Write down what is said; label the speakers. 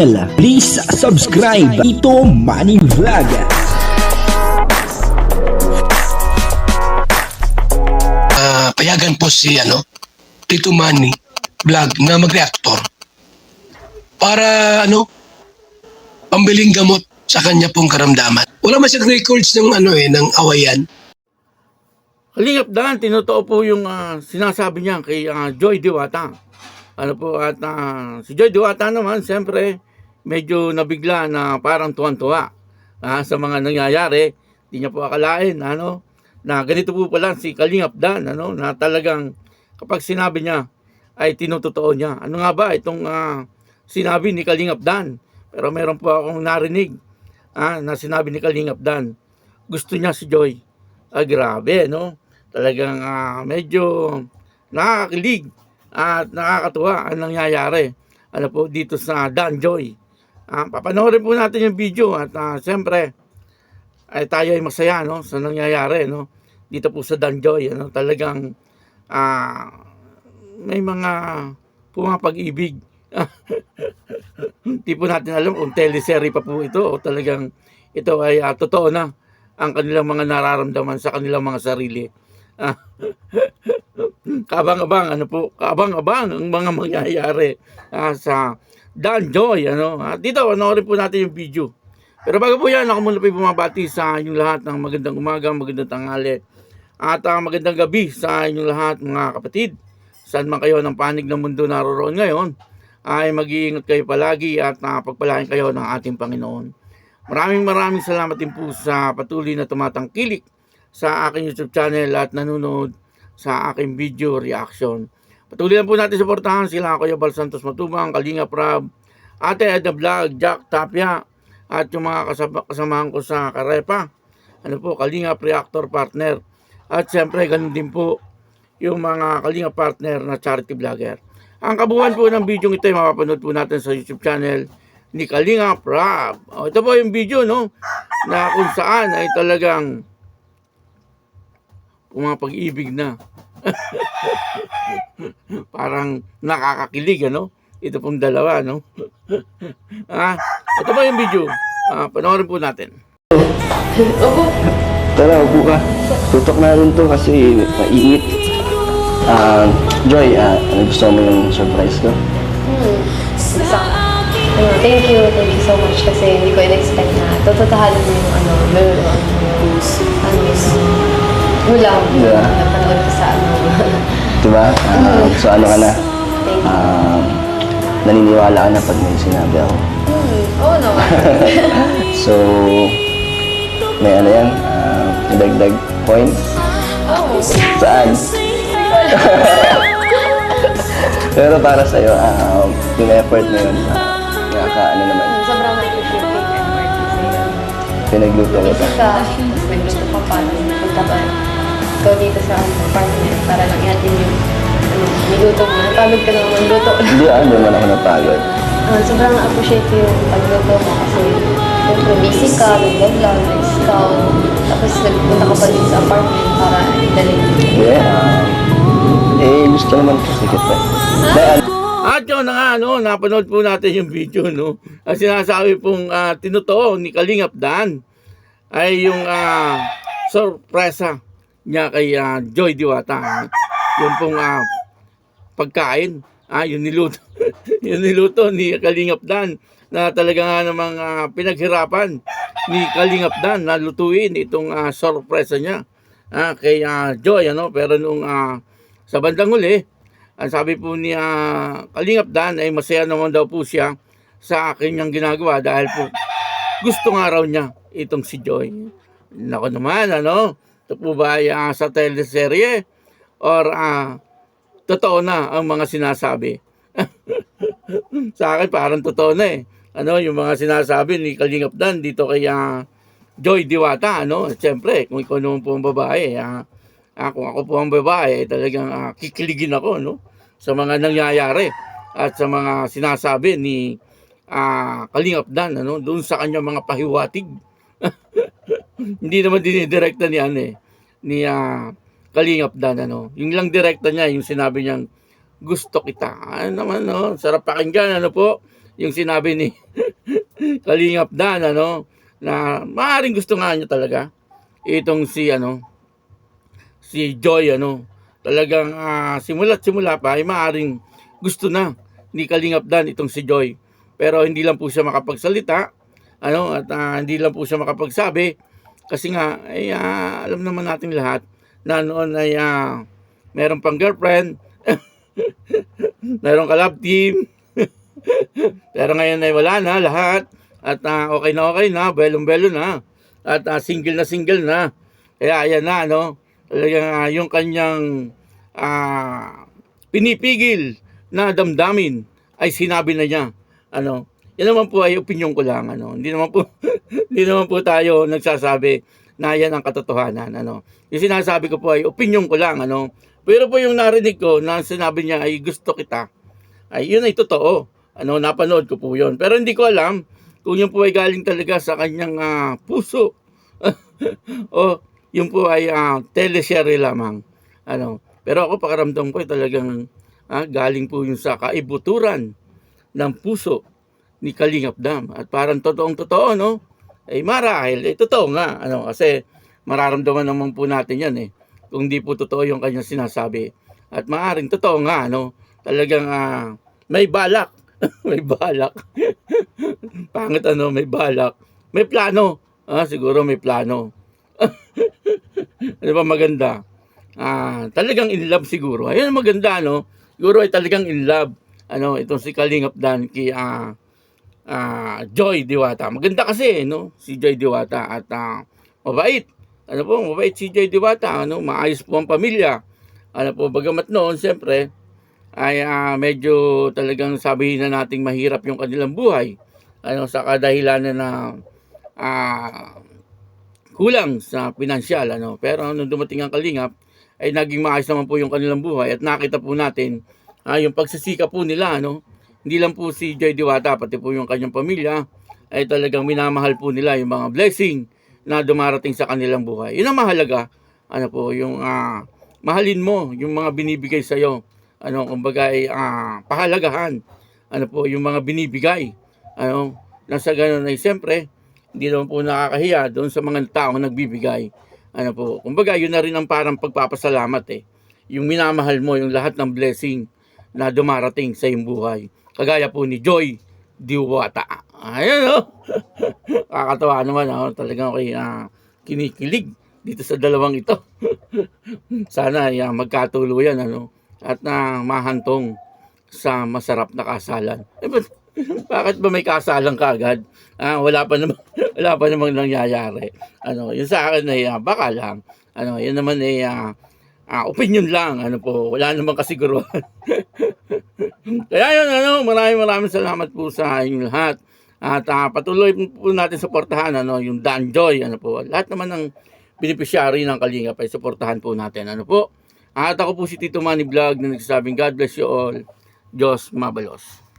Speaker 1: Please subscribe Ito Money Vlog.
Speaker 2: Ah, payagan po si ano, Tito Manny vlog na mag-reactor para ano, pambiling gamot sa kanya pong karamdaman. Wala man siyang records ng ano eh, ng awayan.
Speaker 3: Kalingap Dan, tinotoo po yung ah, sinasabi niya kay ah, Joy Diwata. Ano po, at ah, si Joy Diwata naman, siyempre, medyo nabigla na parang tuwan-tuwa ah, sa mga nangyayari. Hindi niya po akalain, ano, na ganito po pala si Kalingap Dan, ano, na talagang kapag sinabi niya, ay tinutotoo niya. Ano nga ba itong ah, sinabi ni Kalingap Dan? Pero meron po akong narinig ah, na sinabi ni Kalingap Dan. Gusto niya si Joy. Ah, grabe, no? Talagang ah, medyo nakakakilig at nakakatuwa ang nangyayari ano po dito sa Dan Joy. Ah, papanoorin po natin yung video at ah, siyempre ay tayo ay masaya no sa nangyayari no dito po sa Dan Joy ano talagang ah, may mga pumapag-ibig Hindi po natin alam kung teleserye pa po ito o talagang ito ay ah, totoo na ang kanilang mga nararamdaman sa kanilang mga sarili. Kabang-abang ano po, kabang-abang ang mga mangyayari ah, sa Dan Joy ano. At dito panoorin po natin yung video. Pero bago po yan, ako muna po bumabati sa inyong lahat ng magandang umaga, magandang tanghali. At ah, magandang gabi sa inyong lahat mga kapatid. Saan man kayo ng panig ng mundo naroroon ngayon, ay mag-iingat kayo palagi at uh, pagpalain kayo ng ating Panginoon. Maraming maraming salamat din po sa patuloy na tumatangkilik sa aking YouTube channel at nanonood sa aking video reaction. Patuloy po natin suportahan sila Kuya Bal Santos Matubang, Kalinga Prab, Ate Edna Vlog, Jack Tapia, at yung mga kasama, kasamahan ko sa Karepa. Ano po, Kalinga Reactor Partner. At siyempre, ganun din po yung mga Kalinga Partner na charity vlogger. Ang kabuuan po ng video ito ay mapapanood po natin sa YouTube channel ni Kalinga Prab. O, ito po yung video, no? Na kung saan ay talagang pumapag-ibig na. Parang nakakakilig, ano? Ito pong dalawa, no? ah, ito po yung video. Ah, panoorin po natin.
Speaker 4: Tara, upo ka. Tutok na rin to kasi mainit. Ah, Joy, ah, ano gusto mo yung surprise ko?
Speaker 5: Hmm. Isa. Ano, thank you, thank you so much kasi hindi ko in-expect na tototahanan mo yung ano, meron ano, yung, ano yung ulam
Speaker 4: Yeah.
Speaker 5: na napanood ko sa ano.
Speaker 4: Diba? Ah, so ano ka na? Ah, naniniwala ka na pag may sinabi ako.
Speaker 5: Hmm, oo naman.
Speaker 4: So, may ano yan? Ah, dagdag points?
Speaker 5: Oo.
Speaker 4: Saan? Pero para sa'yo, ah, yung effort na yun, ah, nakaka ano naman,
Speaker 5: Hmm, Sobrang na-appreciate yung effort sa'yo.
Speaker 4: pinagluto ko
Speaker 5: Busy ka, tapos nagluto ka pa, ka ikaw dito sa ano, partner para lang ihatin yung ano, niluto mo. Napagod ka naman magluto.
Speaker 4: Hindi, ah, hindi naman ako napagod.
Speaker 5: Ah, sobrang na-appreciate ko yung pagluto mo kasi syempre busy ka, nag-vlog, nag-scout, tapos nagpunta ka pa din sa apartment para idalhin.
Speaker 4: Yeah, ah, eh, gusto naman kasi kita. Dahil,
Speaker 3: At yun na nga, no, napanood po natin yung video, no. Ang sinasabi pong ah, tinotoo ni Kalingap Dan ay yung ah, sorpresa niya kay ah, Joy Diwata. Yung pong ah, pagkain, ah, yung niluto, yung niluto ni Kalingap Dan na talaga nga namang ah, pinaghirapan ni Kalingap Dan na lutuin itong ah, sorpresa niya ah, kay ah, Joy, ano. Pero nung ah, sa bandang huli, ang sabi po ni ah, Kalingap Dan ay masaya naman daw po siya sa kanyang ginagawa dahil po gusto nga raw niya itong si Joy. Nako naman, ano? Ito po ba ay ah, sa teleserye? Or ah, totoo na ang mga sinasabi? sa akin parang totoo na eh. Ano, yung mga sinasabi ni Kalingap Dan dito kay ah, Joy Diwata, ano? Siyempre, kung ikaw naman po ang babae, ah, ah, kung ako po ang babae, talagang ah, kikiligin ako, no? Sa mga nangyayari at sa mga sinasabi ni ah, Kalingap Dan, ano? Doon sa kanya mga pahiwatig. Hindi naman dinidirekta ni ano eh, ni ah, Kalingap Dan, ano? Yung lang direkta niya, yung sinabi niyang gusto kita. Ano naman, no? Sarap pakinggan, ano po? yung sinabi ni Kalingap Dan ano na maaring gusto nga niya talaga itong si ano si Joy ano talagang ah, simula't simula pa ay maaring gusto na ni Kalingap Dan itong si Joy pero hindi lang po siya makapagsalita ano at ah, hindi lang po siya makapagsabi kasi nga ay ah, alam naman natin lahat na noon ay ah, meron pang girlfriend meron ka love team pero ngayon ay wala na lahat. At ah, okay na okay na belong belo na at ah, single na single na. Kaya ayan na ano talagang ah, yung kanyang ah, pinipigil na damdamin ay sinabi na niya ano yan naman po ay opinion ko lang ano. Hindi naman po hindi naman po tayo nagsasabi na yan ang katotohanan ano. Yung sinasabi ko po ay opinion ko lang ano. Pero po yung narinig ko na sinabi niya ay gusto kita ay yun ay totoo ano. Napanood ko po yun. Pero hindi ko alam kung yun po ay galing talaga sa kanyang ah, puso o yun po ay uh, teleserye lamang ano. Pero ako pakaramdam ko ay talagang ah, galing po yun sa kaibuturan ng puso ni Kalingap Dam. At parang totoong totoo, no? Eh marahil, eh totoo nga. Ano, kasi mararamdaman naman po natin yan eh. Kung di po totoo yung kanyang sinasabi. At maaring totoo nga, no? Talagang ah, may balak. may balak. Pangit ano, may balak. May plano. Ah, siguro may plano. Ano ba maganda? Ah, talagang in love siguro. Ayun maganda, no? Siguro ay talagang in love. Ano, itong si Kalingap Dan kay ah, ah, Joy Diwata. Maganda kasi, no? Si Joy Diwata at ah, mabait. Ano po, mabait si Joy Diwata, ano? Maayos po ang pamilya. Ano po, bagamat noon, siyempre, ay ah, medyo talagang sabihin na nating mahirap yung kanilang buhay. Ano, sa kadahilanan na ah, kulang sa pinansyal ano pero nung dumating ang kalingap ay naging maayos naman po yung kanilang buhay at nakita po natin ah, yung pagsisika po nila ano hindi lang po si Joy Diwata pati po yung kanyang pamilya ay talagang minamahal po nila yung mga blessing na dumarating sa kanilang buhay yun ang mahalaga ano po yung ah, mahalin mo yung mga binibigay sa iyo ano kumbaga ay ah, pahalagahan ano po yung mga binibigay ano nasa ganun ay siyempre hindi naman po nakakahiya doon sa mga taong nagbibigay. Ano po, kumbaga yun na rin ang parang pagpapasalamat eh. Yung minamahal mo, yung lahat ng blessing na dumarating sa iyong buhay. Kagaya po ni Joy Diwata. Ayan o. Kakatawa naman ako. Talagang okay, ah, kinikilig dito sa dalawang ito. Sana ah, magkatuluyan ano at na mahantong sa masarap na kasalan. Eh, ba't- bakit ba may kasalan ka agad? Ah, wala pa naman wala pa namang nangyayari. Ano, yun sa akin ay ah, baka lang. Ano, yun naman ay ah, ah, opinion lang. Ano po, wala namang kasiguruhan. Kaya yun, ano, maraming maraming salamat po sa inyong lahat. At ah, patuloy po natin suportahan ano, yung Dan Joy, ano po. Lahat naman ng beneficiary ng Kalinga ay suportahan po natin. Ano po? At ako po si Tito Manny Vlog na nagsasabing God bless you all. Diyos mabalos.